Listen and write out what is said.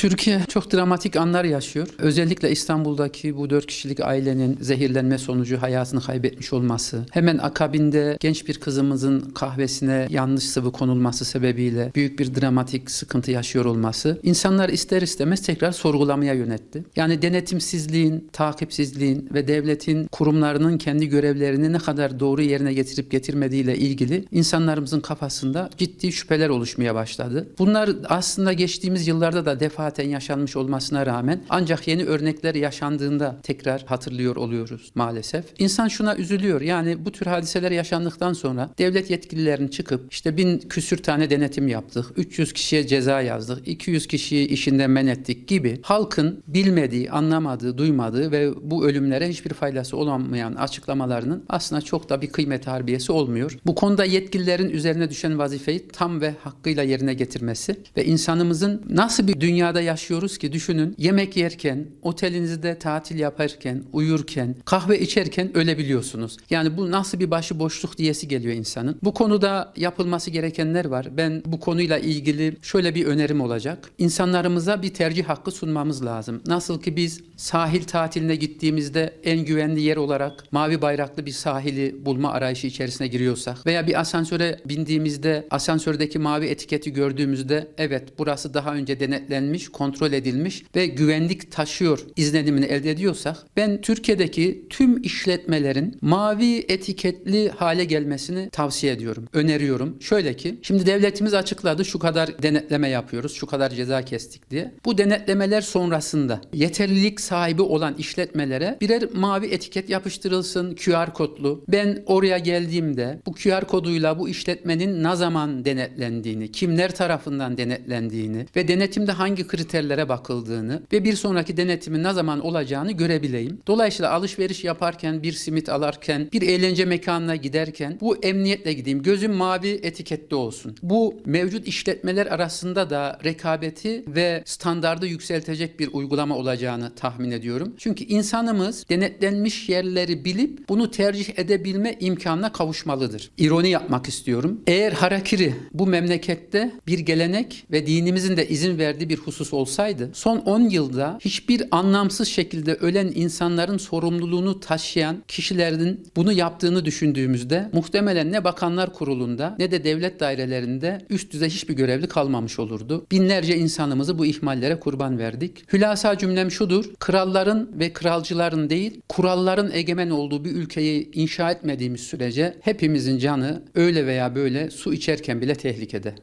Türkiye çok dramatik anlar yaşıyor. Özellikle İstanbul'daki bu dört kişilik ailenin zehirlenme sonucu hayatını kaybetmiş olması, hemen akabinde genç bir kızımızın kahvesine yanlış sıvı konulması sebebiyle büyük bir dramatik sıkıntı yaşıyor olması, insanlar ister istemez tekrar sorgulamaya yönetti. Yani denetimsizliğin, takipsizliğin ve devletin kurumlarının kendi görevlerini ne kadar doğru yerine getirip getirmediğiyle ilgili insanlarımızın kafasında ciddi şüpheler oluşmaya başladı. Bunlar aslında geçtiğimiz yıllarda da defaten yaşanmış olmasına rağmen ancak yeni örnekler yaşandığında tekrar hatırlıyor oluyoruz maalesef. İnsan şuna üzülüyor. Yani bu tür hadiseler yaşandıktan sonra devlet yetkililerinin çıkıp işte bin küsür tane denetim yaptık, 300 kişiye ceza yazdık, 200 kişiyi işinden men ettik gibi halkın bilmediği, anlamadığı, duymadığı ve bu ölümlere hiçbir faydası olamayan açıklamalarının aslında çok da bir kıymet harbiyesi olmuyor. Bu konuda yetkililerin üzerine düşen vazifeyi tam ve hakkıyla yerine getirmesi ve insanımızın nasıl bir dünyada yaşıyoruz ki düşünün yemek yerken, otelinizde tatil yaparken, uyurken, kahve içerken ölebiliyorsunuz. Yani bu nasıl bir başıboşluk diyesi geliyor insanın. Bu konuda yapılması gerekenler var. Ben bu konuyla ilgili şöyle bir önerim olacak. İnsanlarımıza bir tercih hakkı sunmamız lazım. Nasıl ki biz sahil tatiline gittiğimizde en güvenli yer olarak mavi bayraklı bir sahili bulma arayışı içerisine giriyorsak veya bir asansöre bindiğimizde asansördeki mavi etiketi gördüğümüzde evet burası daha önce denetlenmiş, kontrol edilmiş ve güvenlik taşıyor izlenimini elde ediyorsak ben Türkiye'deki tüm işletmelerin mavi etiketli hale gelmesini tavsiye ediyorum, öneriyorum. Şöyle ki şimdi devletimiz açıkladı şu kadar denetleme yapıyoruz, şu kadar ceza kestik diye. Bu denetlemeler sonrasında yeterlilik sahibi olan işletmelere birer mavi etiket yapıştırılsın QR kodlu. Ben oraya geldiğimde bu QR koduyla bu işletmenin ne zaman denetlendiğini, kimler tarafından denetlendiğini ve denetimde hangi kriterlere bakıldığını ve bir sonraki denetimin ne zaman olacağını görebileyim. Dolayısıyla alışveriş yaparken, bir simit alarken, bir eğlence mekanına giderken bu emniyetle gideyim. Gözüm mavi etiketli olsun. Bu mevcut işletmeler arasında da rekabeti ve standardı yükseltecek bir uygulama olacağını tahmin ediyorum. Çünkü insanımız denetlenmiş yerleri bilip bunu tercih edebilme imkanına kavuşmalıdır. İroni yapmak istiyorum. Eğer harakiri bu memlekette bir gelenek ve dinimizin de izin verdiği bir husus olsaydı son 10 yılda hiçbir anlamsız şekilde ölen insanların sorumluluğunu taşıyan kişilerin bunu yaptığını düşündüğümüzde muhtemelen ne bakanlar kurulunda ne de devlet dairelerinde üst düzey hiçbir görevli kalmamış olurdu. Binlerce insanımızı bu ihmallere kurban verdik. Hülasa cümlem şudur. Kralların ve kralcıların değil, kuralların egemen olduğu bir ülkeyi inşa etmediğimiz sürece hepimizin canı öyle veya böyle su içerken bile tehlikede.